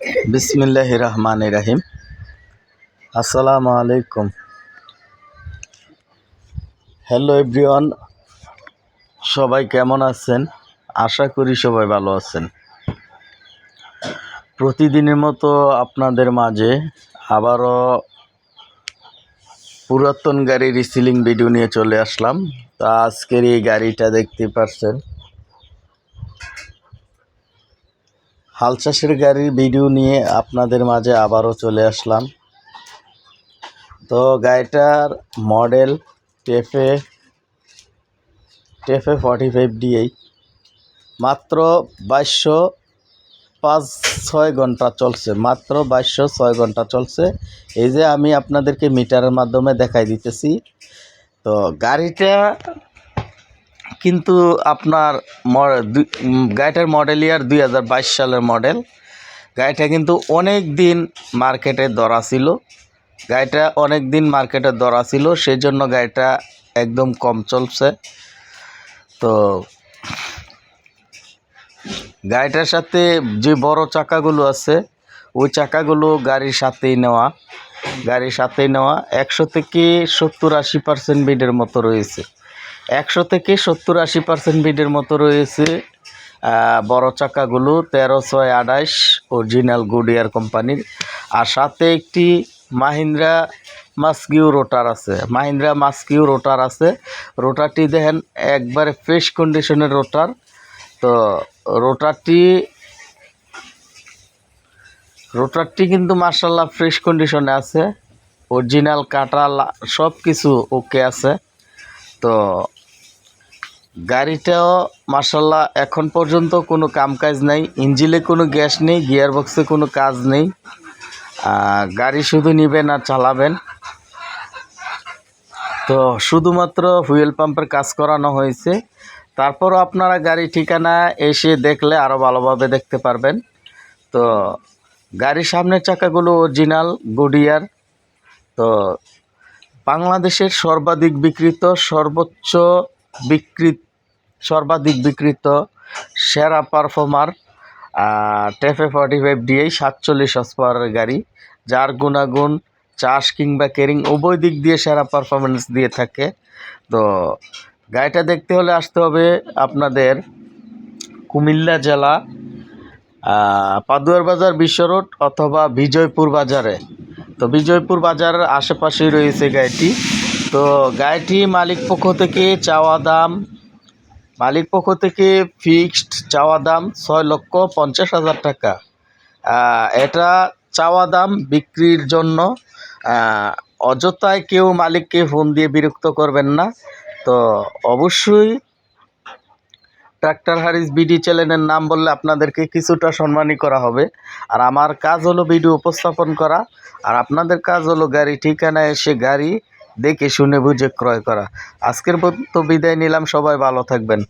বিসমিল্লাহ রহমান রাহিম আসসালামু আলাইকুম হ্যালো এভরিওয়ান সবাই কেমন আছেন? আশা করি সবাই ভালো আছেন। প্রতিদিনের মতো আপনাদের মাঝে আবারও পুরাতন গাড়ির রিসিলিং ভিডিও নিয়ে চলে আসলাম। তা আজকের এই গাড়িটা দেখতে পাচ্ছেন। হাল চাষের গাড়ির ভিডিও নিয়ে আপনাদের মাঝে আবারও চলে আসলাম। তো গাড়িটার model TAFE TAFE forty five DI মাত্র বাইশশো পাঁচ ছয় ঘণ্টা চলছে, মাত্র বাইশশো ছয় ঘণ্টা চলছে। এই যে আমি আপনাদেরকে মিটারের মাধ্যমে দেখাই দিতেছি। তো গাড়িটা কিন্তু আপনার গাড়িটার মডেল ইয়ার দুই হাজার বাইশ সালের মডেল গাড়িটা কিন্তু অনেক দিন মার্কেটে দরা ছিল। গাড়িটা অনেক দিন মার্কেটে দরা ছিল সেই জন্য গাড়িটা একদম কম চলছে। তো গাড়িটার সাথে যে বড় চাকাগুলো আছে, ওই চাকাগুলো গাড়ির সাথেই নেওয়া। গাড়ির সাথেই নেওয়া। একশো থেকে সত্তর আশি পার্সেন্ট বিডের মতো রয়েছে। একশো থেকে সত্তর আশি পার্সেন্ট বিডের মতো রয়েছে বড় চাকাগুলো, তেরো, ছয় আঠাইশ অরিজিনাল গুডিয়ার কোম্পানির আর সাথে একটি মাহিন্দ্রা মাস্কিউ রোটার আছে। মাহিন্দ্রা মাস্কিউ রোটার আছে। রোটারটি দেখেন একবারে ফ্রেশ কন্ডিশনের রোটার তো রোটারটি রোটারটি কিন্তু মার্শাল্লাহ ফ্রেশ কন্ডিশনে আছে। অরিজিনাল কাটা সব কিছু ওকে আছে। তো গাড়িটাও মার্শাল্লাহ এখন পর্যন্ত কোনো কাম কাজ নেই, ইঞ্জিনে কোনো গ্যাস নেই গিয়ার বক্সে কোনো কাজ নেই। গাড়ি শুধু নেবেন আর চালাবেন। তো শুধুমাত্র হুইল পাম্পের কাজ করানো হয়েছে। তারপরও আপনারা গাড়ি ঠিকানা এসে দেখলে আরও ভালোভাবে দেখতে পারবেন। তো গাড়ির সামনের চাকাগুলো অরিজিনাল গুডিয়ার তো বাংলাদেশের সর্বাধিক বিক্রিত সর্বোচ্চ বিক্রিত সর্বাধিক বিকৃত, সেরা performer TAFE forty five DI সাতচল্লিশ হর্স গাড়ি, যার গুণাগুণ চাষ কিংবা কেরিং উভয় দিক দিয়ে সেরা পারফরমেন্স দিয়ে থাকে। তো গাড়িটা দেখতে হলে আসতে হবে আপনাদের কুমিল্লা জেলা পাদুয়ার বাজার বিশ্ব রোড অথবা বিজয়পুর বাজারে। তো বিজয়পুর বাজারের আশেপাশেই রয়েছে গাড়িটি। তো গাড়িটি মালিক পক্ষ থেকে চাওয়া দাম, মালিক পক্ষ থেকে ফিক্সড চাওয়া দাম ছয় লক্ষ পঞ্চাশ হাজার টাকা। এটা চাওয়া দাম বিক্রির জন্য অযথায় কেউ মালিককে ফোন দিয়ে বিরক্ত করবেন না। তো অবশ্যই ট্রাক্টর হারিস বিডি চ্যানেলের নাম বললে আপনাদেরকে কিছুটা সম্মানই করা হবে। আর আমার কাজ হলো ভিডিও উপস্থাপন করা। আর আপনাদের কাজ হলো গাড়ি ঠিকানা এসে গাড়ি দেখে শুনে বুঝে ক্রয় করা। আজকের মতো বিদায় নিলাম সবাই ভালো থাকবেন।